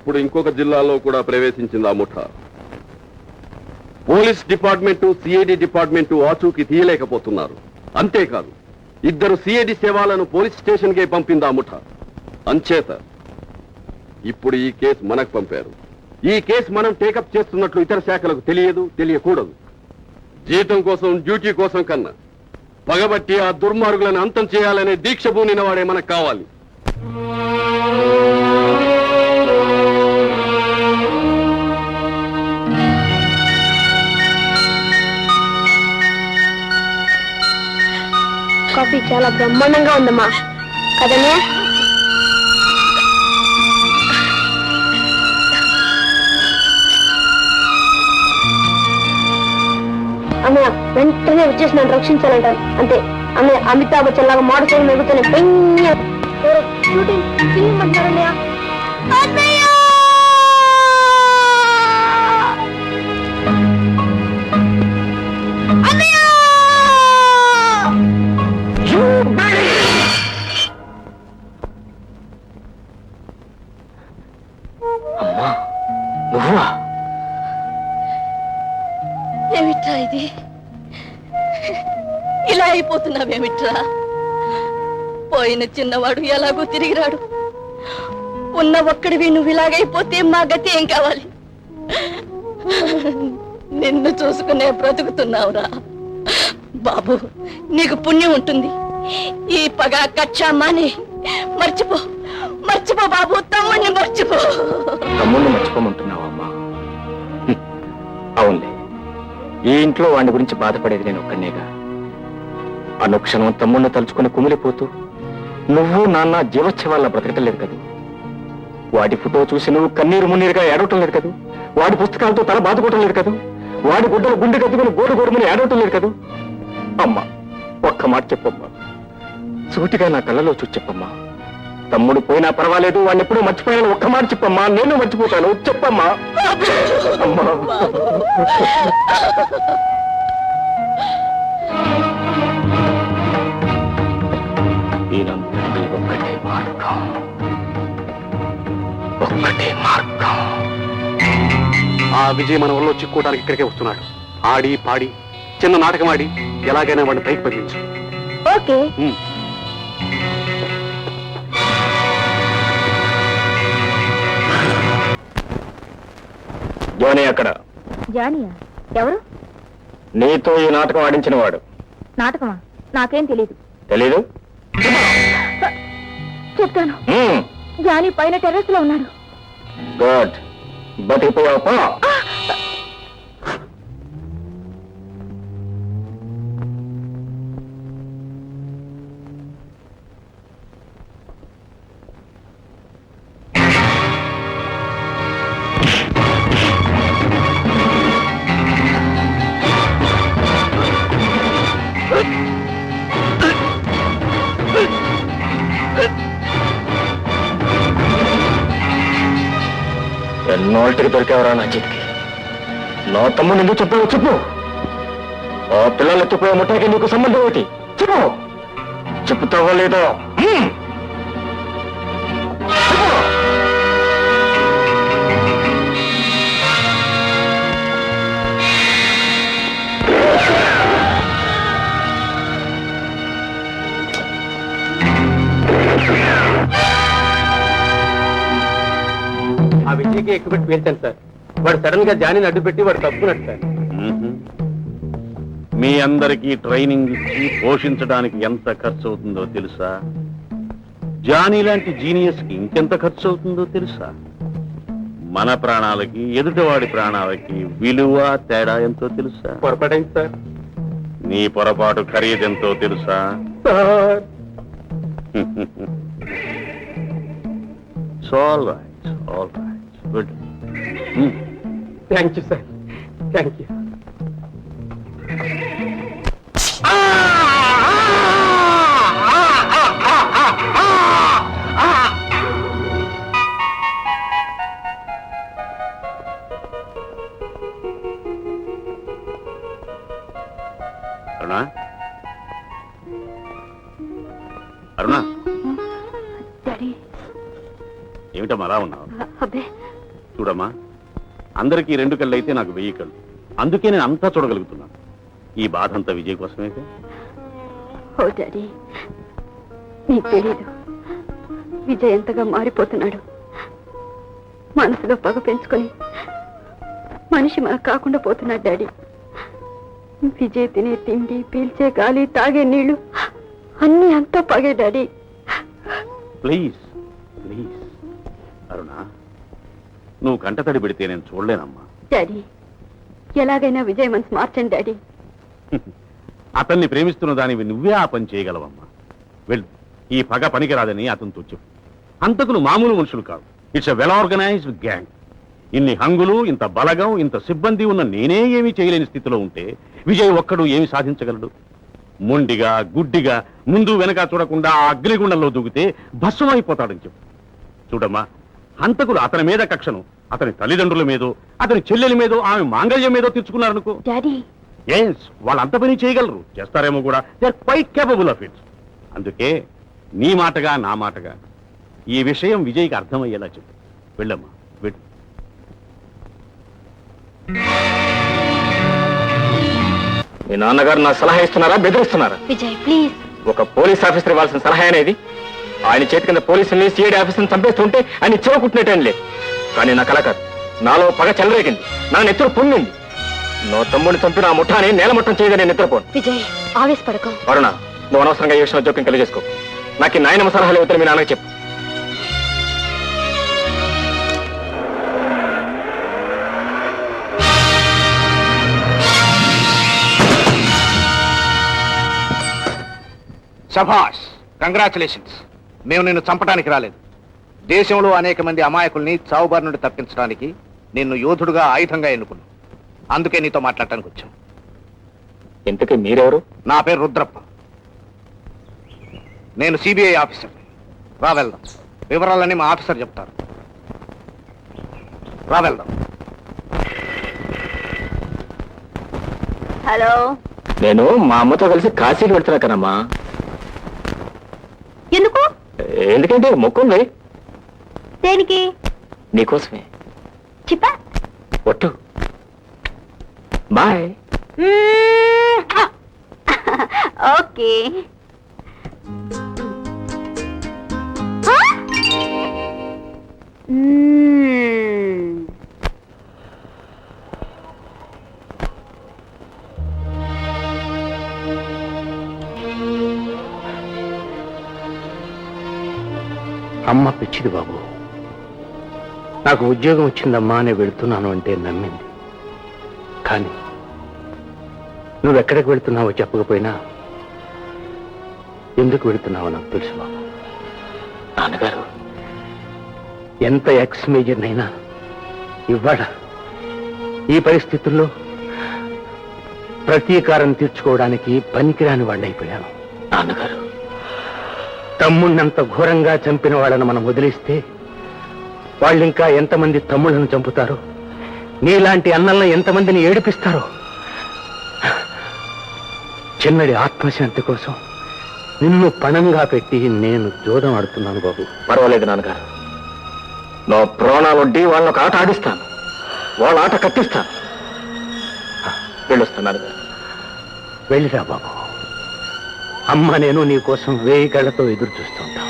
ఇప్పుడు ఇంకొక జిల్లాలో కూడా ప్రవేశించింది ఆ ముఠ. పోలీస్ డిపార్ట్మెంటు సిఐడి డిపార్ట్మెంటు ఆచూకీ తీయలేకపోతున్నారు. అంతేకాదు ఇద్దరు సిఐడి సేవలను పోలీస్ స్టేషన్కే పంపింది ఆ ముఠ. అంచేత ఇప్పుడు ఈ కేసు మనకు పంపారు. ఈ కేసు మనం టేకప్ చేస్తున్నట్లు ఇతర శాఖలకు తెలియదు తెలియకూడదు. జీతం కోసం డ్యూటీ కోసం కన్నా పగబట్టి ఆ దుర్మార్గులను అంతం చేయాలనే దీక్ష పూనిన వాడే మనకు కావాలి. కాఫీ చాలా బ్రహ్మాండంగా ఉందమ్మా కదనే? అన్నయ్య వెంటనే వచ్చేసి నన్ను రక్షించాలంటారు. అంతే. అన్నయ్య అమితాబ్ బచ్చన్ లాగా మాడుకొని మెరుగుతూనే పెయ్య ఎవరో పోయిన చిన్నవాడు ఎలాగో తిరిగిరాడు. ఉన్న ఒక్కడివి నువ్వు ఇలాగైపోతే మా గతి ఏం కావాలి? నిన్ను చూసుకునే బ్రతుకుతున్నావురా. బాబు నీకు పుణ్యం ఉంటుంది. ఈ పగ కచ్చా మాని. మర్చిపో మర్చిపో బాబు తమ్ముడిని మర్చిపో. తమ్ముడిని మర్చిపోమంటున్నావా అమ్మా? అవునులే. ఈ ఇంట్లో వాడి గురించి బాధపడేది నేను ఒక్కనేగా అనుక్షణం తమ్ముడిని తలుచుకుని కుమిలిపోతూ నువ్వు నాన్న జీవోత్సవాల్లో బ్రతకటం లేదు కదూ? వాడి ఫోటో చూసి నువ్వు కన్నీరు మున్నీరుగా ఏడవటం లేదు కదూ? వాడి పుస్తకాలతో తల బాదుకోవటం లేదు కదూ? వాడి గుడ్డలు గుండె కత్తుకుని గోడు గోడుమని ఏడవటం లేదు కదూ? అమ్మా ఒక్క మాట చెప్పమ్మా. సూటిగా నా కళ్ళలో చూసి చెప్పమ్మా. తమ్ముడు పోయినా పర్వాలేదు వాడిని ఎప్పుడూ మర్చిపోయాను ఒక్క మాట చెప్పమ్మా. నేను మర్చిపోతాను చెప్పమ్మా. అమ్మా. ఒక్కటే మార్గం. ఆ విజయ్ మన వల్ల చిక్కోవడానికి ఇక్కడికే వస్తున్నాడు. ఆడి పాడి చిన్న నాటకం ఆడి ఎలాగైనా వాడిని పైకి పంపించు. ఓకే. జోని అక్కడ. జానియా? ఎవరు? నీతో ఈ నాటకం ఆడించిన వాడు. నాటకమా? నాకేం తెలియదు తెలీదు? చెప్తాను. జానీ పైన టెర్రస్లో ఉన్నాడు. Good. Buti po ako. Ah! ఎన్నోళ్ళకి దొరికేవరా నా చేతికి. నా తమ్ముడు ఎందుకు చెప్పావు చెప్పు. ఆ పిల్లలు ఎత్తుపోయే ముఠాకి నీకు సంబంధం ఏంటి? చెప్పు. చెప్తావా లేదా? ఆ విజయ్కి ఎక్కువ పెట్టి పేర్చాను సార్. వాడు సడన్గా జానీని అడ్డు పెట్టి వాడు తప్పుకున్నట్టు సార్. మీ అందరికీ ట్రైనింగ్ ఇచ్చి పోషించడానికి ఎంత ఖర్చు అవుతుందో తెలుసా? జానీ లాంటి జీనియస్కి ఇంకెంత ఖర్చు అవుతుందో తెలుసా? మన ప్రాణాలకి ఎదుటివాడి ప్రాణాలకి విలువ తేడా ఎంతో తెలుసా? పొరపాటైంది సార్. నీ పొరపాటు ఖరీదెంతో తెలుసా? Sir. All right all right good thank you sir thank you Aruna? Aruna? Daddy. ఏమిటమ్మా అలా ఉన్నావు? అబ్బే. చూడమ్మా. అందరికీ రెండు కళ్ళు అయితే నాకు వెయ్యి కళ్ళు. అందుకే నేను అంతా చూడగలుగుతున్నాను. ఈ బాధ అంతా విజయ్ కోసమే ఓ డాడీ నీకు విజయ్ ఎంతగా మారిపోతున్నాడు. మనసులో పగ పెంచుకొని మనిషి మనకు కాకుండా పోతున్నాడు డాడీ. విజయ్ తినే తిండి పీల్చే గాలి తాగే నీళ్ళు అన్నీ అంతా పగే డాడీ. Please please Aruna. నువ్వు కంటతడి పెడితే నేను చూడలేనమ్మా. డాడీ ఎలాగైనా విజయ్ మనసు మార్చండి డాడీ. అతన్ని ప్రేమిస్తున్న దానివి నువ్వే ఆ పని చేయగలవమ్మా. వెళ్ళు. ఈ పగ పనికిరాదని అతనితో చెప్పు. అంతకులు మామూలు మనుషులు కాదు. It's a well organised gang ఇన్ని హంగులు ఇంత బలగం ఇంత సిబ్బంది ఉన్న నేనే ఏమీ చేయలేని స్థితిలో ఉంటే విజయ్ ఒక్కడు ఏమి సాధించగలడు? మొండిగా గుడ్డిగా ముందు వెనక చూడకుండా ఆ అగ్నిగుండంలో దూకితే భస్మం అయిపోతాడని చెప్పు. చూడమ్మా హంతకులు అతని మీద కక్షను అతని తల్లిదండ్రుల మీదో అతని చెల్లెల మీదో ఆమె మాంగళ్యం మీదో తెచ్చుకున్నారనుకో డాడీ. ఎస్ వాళ్ళు అంత పని చేయగలరు. చేస్తారేమో కూడా. They are quite capable of it అందుకే నీ మాటగా నా మాటగా ఈ విషయం విజయ్కి అర్థమయ్యేలా చెప్పు. వెళ్ళమ్మా వెళ్ళు. మీ నాన్నగారు నా సలహా ఇస్తున్నారా బెదిరిస్తున్నారా? విజయ్ ప్లీజ్. ఒక పోలీస్ ఆఫీసర్ ఇవ్వాల్సిన సలహా అనేది ఆయన చేతి కింద పోలీసుల్ని సిఐడి ఆఫీసర్ని చంపేస్తుంటే ఆయన చెవకుట్టినట్టేం లేదు కానీ నా కల కాదు నాలో పగ చెలరేగింది. నా నెత్తురు పొంగింది నా తమ్ముడిని చంపి నా ముఠాని నేలమట్టం చేయదని నేను నిద్రపోను. విజయ్ ఆవేశపడకు. అరుణ నువ్వు అనవసరంగా ఈ విషయంలో జోక్యం కలిగేసుకో నాకు ఈ నాయనమ్మ సలహాలు ఇవ్వతని మీ నాన్నకి చెప్పు. సభాష్ కంగ్రాచులేషన్స్ మేము నిన్ను చంపడానికి రాలేదు. దేశంలో అనేక మంది అమాయకుల్ని చావుబారి నుండి తప్పించడానికి నిన్ను యోధుడుగా ఆయుధంగా ఎన్నుకున్నాం. అందుకే నీతో మాట్లాడటానికి వచ్చాం. ఇంతకీ మీరెవరు? నా పేరు రుద్రప్ప. నేను సిబిఐ ఆఫీసర్. రా వెళ్దాం. వివరాలన్నీ మా ఆఫీసర్ చెప్తారు. రా వెళ్దాం. హలో. నేను మా అమ్మతో కలిసి కాశీకి వెళ్తున్నా కదమ్మా. ఎందుకంటే మొక్కుంది. దేనికి? నీకోసమే. చిప్పా? ఒట్టు. బాయ్. ఓకే. అమ్మ పిచ్చిది బాబు. నాకు ఉద్యోగం వచ్చిందమ్మా అని వెళుతున్నాను అంటే నమ్మింది. కానీ నువ్వెక్కడికి వెళుతున్నావో చెప్పకపోయినా ఎందుకు వెళుతున్నావో నాకు తెలుసు బాబు. నాన్నగారు ఎంత ఎక్స్ మేజర్నైనా ఇవ్వడా ఈ పరిస్థితుల్లో ప్రతీకారం తీర్చుకోవడానికి పనికిరాని వాళ్ళైపోయాను. నాన్నగారు తమ్ముణ్ణంత ఘోరంగా చంపిన వాళ్ళని మనం వదిలిస్తే వాళ్ళు ఇంకా ఎంతమంది తమ్ముళ్ళను చంపుతారో? నీలాంటి అన్నలను ఎంతమందిని ఏడిపిస్తారో? చిన్నడి ఆత్మశాంతి కోసం నిన్ను పణంగా పెట్టి నేను జోదం ఆడుతున్నాను బాబు. పర్వాలేదు నాన్నగారు. నా ప్రాణాలు వడ్డీ వాళ్ళని ఒక ఆట ఆడిస్తాను. వాళ్ళ ఆట కట్టిస్తాను. వెళ్ళొస్తాను నాన్నగారు. వెళ్ళిరా బాబు. అమ్మ నేను నీ కోసం వేయి కళ్ళతో ఎదురు చూస్తుంటాం